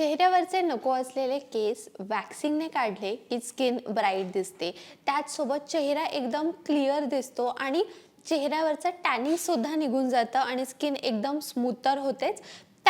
चेहऱ्यावरचे नको असलेले केस वॅक्सिंगने काढले की स्किन ब्राईट दिसते. त्याचसोबत चेहरा एकदम क्लिअर दिसतो आणि चेहऱ्यावरचं टॅनिंग सुद्धा निघून जातं आणि स्किन एकदम स्मूथर होतेच.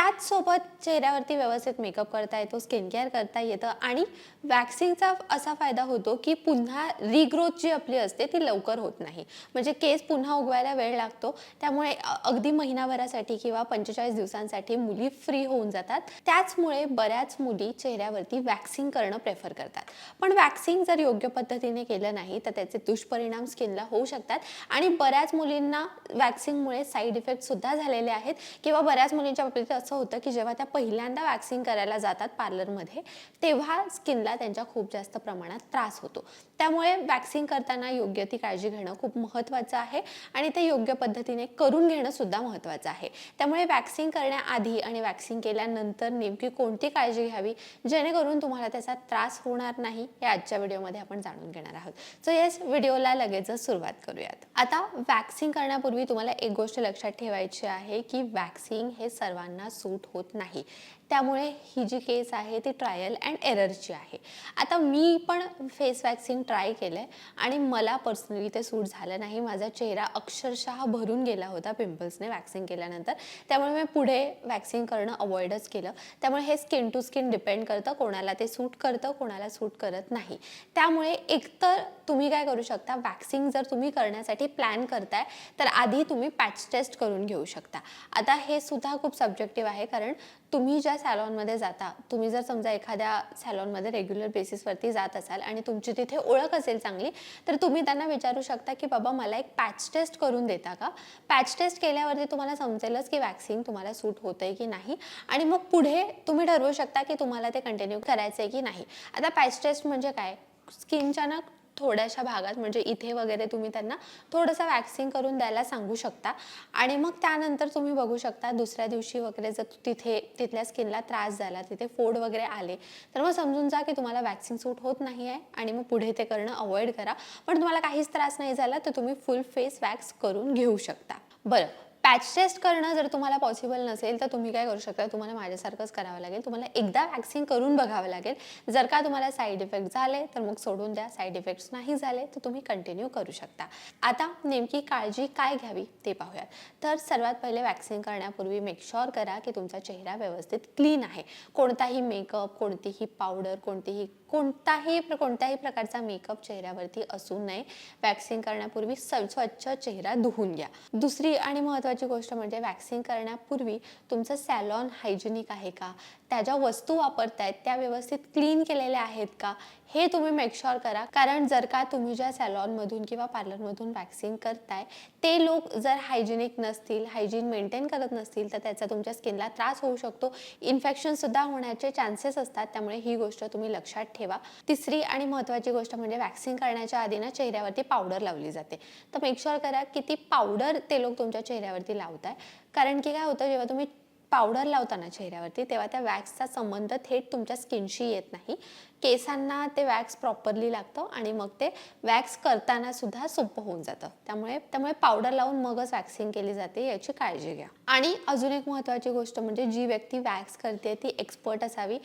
त्याचसोबत चेहऱ्यावरती व्यवस्थित मेकअप करता येतो स्किन केअर करता येतं आणि वॅक्सिंगचा असा फायदा होतो की पुन्हा रिग्रोथ जी आपली असते ती लवकर होत नाही. म्हणजे केस पुन्हा उगवायला वेळ लागतो. त्यामुळे अगदी महिनाभरासाठी किंवा पंचेचाळीस दिवसांसाठी मुली फ्री होऊन जातात. त्याचमुळे बऱ्याच मुली चेहऱ्यावरती वॅक्सिंग करणं प्रेफर करतात. पण वॅक्सिंग जर योग्य पद्धतीने केलं नाही तर त्याचे दुष्परिणाम स्किनला होऊ शकतात. आणि बऱ्याच मुलींना वॅक्सिंगमुळे साईड इफेक्ट सुद्धा झालेले आहेत. किंवा बऱ्याच मुलींच्या बाबतीत असं होतं की जेव्हा त्या पहिल्यांदा वॅक्सिंग करायला जातात पार्लरमध्ये तेव्हा स्किनला त्यांच्या खूप जास्त प्रमाणात त्रास होतो. त्यामुळे वॅक्सिंग करताना योग्य ती काळजी घेणं खूप महत्त्वाचं आहे आणि ते योग्य पद्धतीने करून घेणं सुद्धा महत्त्वाचं आहे. त्यामुळे वॅक्सिंग करण्याआधी आणि वॅक्सिंग केल्यानंतर नेमकी कोणती काळजी घ्यावी जेणेकरून तुम्हाला त्याचा त्रास होणार नाही हे आजच्या व्हिडिओमध्ये आपण जाणून घेणार आहोत. सो येस व्हिडिओला लगेचच सुरुवात करूयात. आता वॅक्सिंग करण्यापूर्वी तुम्हाला एक गोष्ट लक्षात ठेवायची आहे की वॅक्सिंग हे सर्वांना सूट होत नाही. त्यामुळे ही जी केस आहे ती ट्रायल अँड एररची आहे. आता मी पण फेस वॅक्सिंग ट्राय केलं आहे आणि मला पर्सनली ते सूट झालं नाही. माझा चेहरा अक्षरशः भरून गेला होता पिंपल्सने वॅक्सिंग केल्यानंतर. त्यामुळे मी पुढे वॅक्सिंग करणं अवॉइडच केलं. त्यामुळे हे स्किन टू स्किन डिपेंड करतं कोणाला ते सूट करतं कोणाला सूट करत नाही. त्यामुळे एकतर तुम्ही काय करू शकता वॅक्सिंग जर तुम्ही करण्यासाठी प्लॅन करताय तर आधी तुम्ही पॅच टेस्ट करून घेऊ शकता. आता हे सुद्धा खूप सब्जेक्टिव्ह आहे. कारण तुम्ही ज्या सॅलॉनमध्ये जाता तुम्ही जर समजा एखाद्या सॅलॉनमध्ये रेग्युलर बेसिसवरती जात असाल आणि तुमची तिथे ओळख असेल चांगली तर तुम्ही त्यांना विचारू शकता की बाबा मला एक पॅच टेस्ट करून देता का? पॅच टेस्ट केल्यावरती तुम्हाला समजेलच की वॅक्सिन तुम्हाला सूट होतं आहे की नाही. आणि मग पुढे तुम्ही ठरवू शकता की तुम्हाला ते कंटिन्यू करायचं आहे की नाही. आता पॅच टेस्ट म्हणजे काय? स्किनच्या ना थोड्याशा भागात म्हणजे इथे वगैरे तुम्ही त्यांना थोडंसं वॅक्सिंग करून द्यायला सांगू शकता. आणि मग त्यानंतर तुम्ही बघू शकता दुसऱ्या दिवशी वगैरे जर तिथे तिथल्या स्किनला त्रास झाला तिथे फोड वगैरे आले तर मग समजून जा की तुम्हाला वॅक्सिंग सूट होत नाही आहे आणि मग पुढे ते करणं अवॉइड करा. पण तुम्हाला काहीच त्रास नाही झाला तर तुम्ही फुल फेस वॅक्स करून घेऊ शकता. बरं पॅच टेस्ट करणं जर तुम्हाला पॉसिबल नसेल तर तुम्ही काय करू शकता? तुम्हाला माझ्यासारखंच करावं लागेल. तुम्हाला एकदा वॅक्सिन करून बघावं लागेल. जर का तुम्हाला साईड इफेक्ट झाले तर मग सोडून द्या. साईड इफेक्ट्स नाही झाले तर तुम्ही कंटिन्यू करू शकता. आता नेमकी काळजी काय घ्यावी ते पाहूयात. तर सर्वात पहिले वॅक्सिंग करण्यापूर्वी मेकशॉर करा की तुमचा चेहरा व्यवस्थित क्लीन आहे. कोणताही मेकअप कोणतीही पावडर कोणतीही कोणताही कोणत्याही प्रकारचा मेकअप चेहऱ्यावरती असू नये. वॅक्सिन करण्यापूर्वी स्वच्छ चेहरा धुवून घ्या. दुसरी आणि महत्त्वाची गोष्ट म्हणजे वॅक्सिंग करण्यापूर्वी तुमचं सॅलॉन हायजेनिक आहे का? त्या ज्या वस्तू वापरतायत त्या व्यवस्थित क्लीन केलेल्या आहेत का हे तुम्ही मेकशॉर करा. कारण जर का तुम्ही ज्या सॅलॉनमधून किंवा पार्लरमधून वॅक्सिंग करताय ते लोक जर हायजेनिक नसतील हायजीन मेंटेन करत नसतील तर त्याचा तुमच्या स्किनला त्रास होऊ शकतो. इन्फेक्शनसुद्धा होण्याचे चान्सेस असतात त्यामुळे ही गोष्ट तुम्ही लक्षात ठेवा. तिसरी आणि महत्त्वाची गोष्ट म्हणजे वॅक्सिंग करण्याच्या आधी ना चेहऱ्यावरती पावडर लावली जाते. तर मेकशॉर करा की ती पावडर ते लोक तुमच्या चेहऱ्यावरती लावत आहे कारण की काय होतं जेव्हा तुम्ही पावडर लावताना चेहऱ्यावरती तेव्हा त्या वॅक्सचा संबंध थेट तुमच्या स्किनशी येत नाही. केसांना ते वॅक्स प्रॉपरली लागतं आणि मग ते वॅक्स करताना सुद्धा सोपं होऊन जातं. त्यामुळे त्यामुळे पावडर लावून मगच वॅक्सिंग केली जाते याची काळजी घ्या. आणि अजून एक महत्त्वाची गोष्ट म्हणजे जी व्यक्ती वॅक्स करते ती एक्सपर्ट असावी.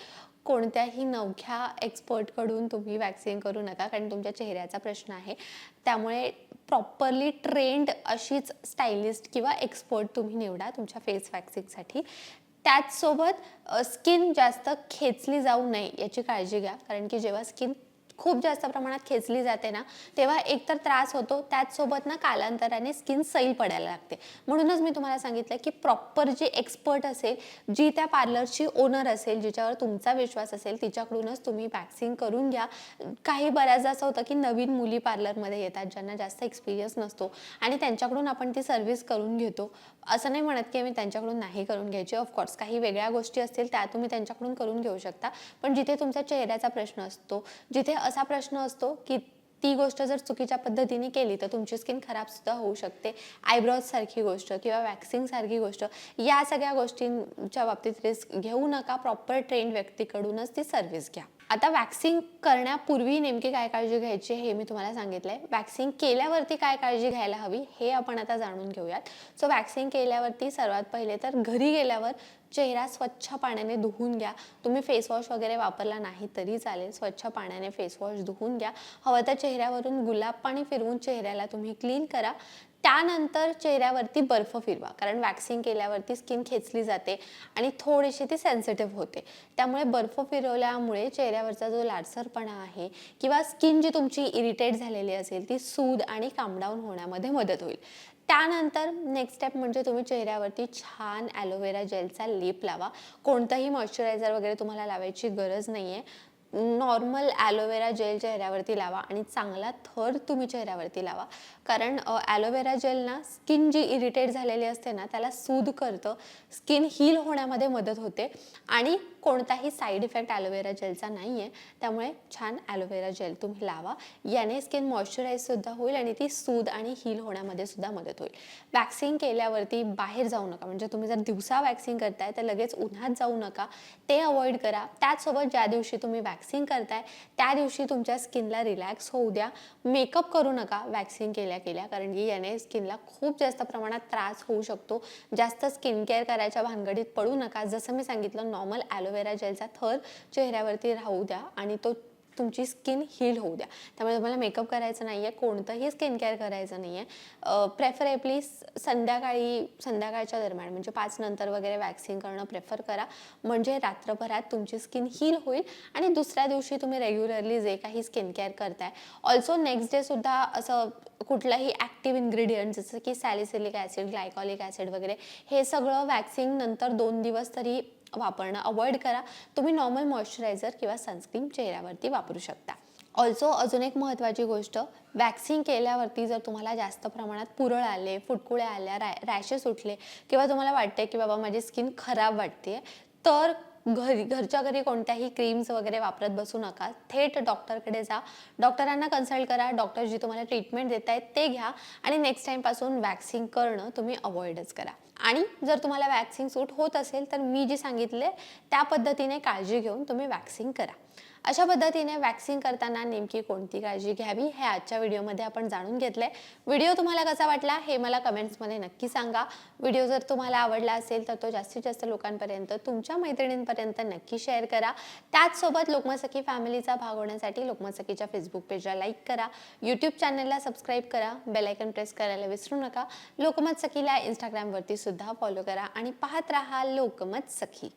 कोणत्याही नवख्या एक्सपर्टकडून तुम्ही वॅक्सिंग करू नका कारण तुमच्या चेहऱ्याचा प्रश्न आहे. त्यामुळे प्रॉपरली ट्रेंड अशीच स्टायलिस्ट किंवा एक्सपर्ट तुम्ही निवडा तुमच्या फेस वॅक्सिंगसाठी त्याचसोबत स्किन जास्त खेचली जाऊ नये याची काळजी घ्या कारण की जेव्हा स्किन खूप जास्त प्रमाणात खेचली जाते ना तेव्हा एकतर त्रास होतो त्याचसोबत ना कालांतराने स्किन सैल पडायला लागते. म्हणूनच मी तुम्हाला सांगितलं की प्रॉपर जी एक्सपर्ट असेल जी त्या पार्लरची ओनर असेल जिच्यावर तुमचा विश्वास असेल तिच्याकडूनच तुम्ही वॅक्सिंग करून घ्या. काही बऱ्याचदा असं होतं की नवीन मुली पार्लरमध्ये येतात ज्यांना जास्त एक्सपिरियन्स नसतो आणि त्यांच्याकडून आपण ती सर्व्हिस करून घेतो. असं नाही म्हणत की मी त्यांच्याकडून नाही करून घ्यायची. ऑफकोर्स काही वेगळ्या गोष्टी असतील त्या तुम्ही त्यांच्याकडून करून घेऊ शकता. पण जिथे तुमचा चेहऱ्याचा प्रश्न असतो जिथे असा प्रश्न असतो की ती गोष्ट जर चुकीच्या पद्धतीने केली तर तुमची स्किन खराब सुद्धा होऊ शकते. आयब्रोज सारखी गोष्ट किंवा वॅक्सिंग सारखी गोष्ट या सगळ्या गोष्टींच्या बाबतीत रिस्क घेऊ नका. प्रॉपर ट्रेंड व्यक्तीकडूनच ती सर्व्हिस घ्या. आता वॅक्सिंग करण्यापूर्वी नेमकी काय काळजी घ्यायची हे मी तुम्हाला सांगितलंय. वॅक्सिंग केल्यावरती काय काळजी घ्यायला हवी हे आपण आता जाणून घेऊयात. सो वॅक्सिंग केल्यावरती सर्वात पहिले तर घरी गेल्यावर चेहरा स्वच्छ पाण्याने धुवून घ्या. तुम्ही फेसवॉश वगैरे वापरला नाही तरी चालेल. स्वच्छ पाण्याने फेसवॉश धुवून घ्या. हवं तर चेहऱ्यावरून गुलाब पाणी फिरवून चेहऱ्याला तुम्ही क्लीन करा. त्यानंतर चेहऱ्यावरती बर्फ फिरवा. कारण वॅक्सिंग केल्यावरती स्किन खेचली जाते आणि थोडीशी ती सेन्सिटिव्ह होते. त्यामुळे बर्फ फिरवल्यामुळे चेहऱ्यावरचा जो लाडसरपणा आहे किंवा स्किन जी तुमची इरिटेट झालेली असेल ती सूद आणि कामडाऊन होण्यामध्ये मदत होईल. त्यानंतर नेक्स्ट स्टेप म्हणजे तुम्ही चेहऱ्यावरती छान ॲलोवेरा जेलचा लेप लावा. कोणतंही मॉइश्चरायझर वगैरे तुम्हाला लावायची गरज नाही आहे नॉर्मल ॲलोवेरा जेल चेहऱ्यावरती लावा आणि चांगला थर तुम्ही चेहऱ्यावरती लावा. कारण ॲलोवेरा जेल ना स्किन जी इरिटेट झालेली असते ना त्याला सूद करतं. स्किन हील होण्यामध्ये मदत होते. आणि कोणताही साईड इफेक्ट ॲलोवेरा जेलचा नाही आहे. त्यामुळे छान ॲलोवेरा जेल तुम्ही लावा. याने स्किन मॉइश्चराईजसुद्धा होईल आणि ती सूद आणि हील होण्यामध्ये सुद्धा मदत होईल. वॅक्सिंग केल्यावरती बाहेर जाऊ नका. म्हणजे तुम्ही जर दिवसा वॅक्सिंग करताय तर लगेच उन्हात जाऊ नका. ते अवॉइड करा. त्याचसोबत ज्या दिवशी तुम्ही वॅक्सिंग करताय त्या दिवशी तुमच्या स्किनला रिलॅक्स होऊ द्या. मेकअप करू नका वॅक्सिंग केल्या केल्या कारण की याने स्किनला खूप जास्त प्रमाणात त्रास होऊ शकतो. जास्त स्किन केअर करायच्या भानगडीत पडू नका. जसं मी सांगितलं नॉर्मल ॲलोवेरा जेलचा थर चेहऱ्यावरती राहू द्या आणि तो तुमची स्किन हील होऊ द्या. त्यामुळे तुम्हाला मेकअप करायचं नाही आहे कोणतंही स्किन केअर करायचं नाही आहे प्रेफरेबली संध्याकाळी संध्याकाळच्या दरम्यान म्हणजे पाच नंतर वगैरे वॅक्सिंग करणं प्रेफर करा. म्हणजे रात्रभरात तुमची स्किन हील होईल आणि दुसऱ्या दिवशी तुम्ही रेग्युलरली जे काही स्किन केअर करताय. ऑल्सो नेक्स्ट डे सुद्धा असं कुठलाही ॲक्टिव्ह इन्ग्रेडियंट जसं की सॅलिसिलिक ॲसिड ग्लायकॉलिक ॲसिड वगैरे हे सगळं वॅक्सिंग नंतर दोन दिवस तरी वापरणं. अवॉइड करा. तुम्ही नॉर्मल मॉइश्चरायझर किंवा सनस्क्रीन चेहऱ्यावरती वापरू शकता. ऑल्सो अजून एक महत्त्वाची गोष्ट वॅक्सिंग केल्यावरती जर तुम्हाला जास्त प्रमाणात पुरळ आले फुटकुळे आल्या रॅ रॅशेस उठले किंवा तुम्हाला वाटते की बाबा माझी स्किन खराब वाटते तर घरी घरच्या घरी कोणत्याही क्रीम्स वगैरे वापरत बसू नका. थेट डॉक्टरकडे जा. डॉक्टरांना कन्सल्ट करा. डॉक्टर जी तुम्हाला ट्रीटमेंट देत आहेत ते घ्या. आणि नेक्स्ट टाईमपासून वॅक्सिंग करणं तुम्ही अवॉइडच करा. आणि जर तुम्हाला वॅक्सिंग सूट होत असेल तर मी जे सांगितले त्या पद्धतीने काळजी घेऊन तुम्ही वॅक्सिंग करा. अशा पद्धतीने वॅक्सिंग करताना नेमकी कोणती काळजी घ्यावी हे आजच्या व्हिडिओमध्ये आपण जाणून घेतलंय. व्हिडिओ तुम्हाला कसा वाटला हे मला कमेंट्समध्ये नक्की सांगा. व्हिडिओ जर तुम्हाला आवडला असेल तर तो जास्तीत जास्त लोकांपर्यंत तुमच्या मैत्रिणींपर्यंत नक्की शेअर करा. त्याचसोबत लोकमसखी फॅमिलीचा भाग होण्यासाठी लोकमसखीच्या फेसबुक पेजला लाईक करा. यूट्यूब चॅनलला सबस्क्राईब करा. बेलायकन प्रेस करायला विसरू नका. लोकमत सखीला इंस्टाग्रामवरती सुद्धा फॉलो करा आणि पाहत राहा लोकमत सखी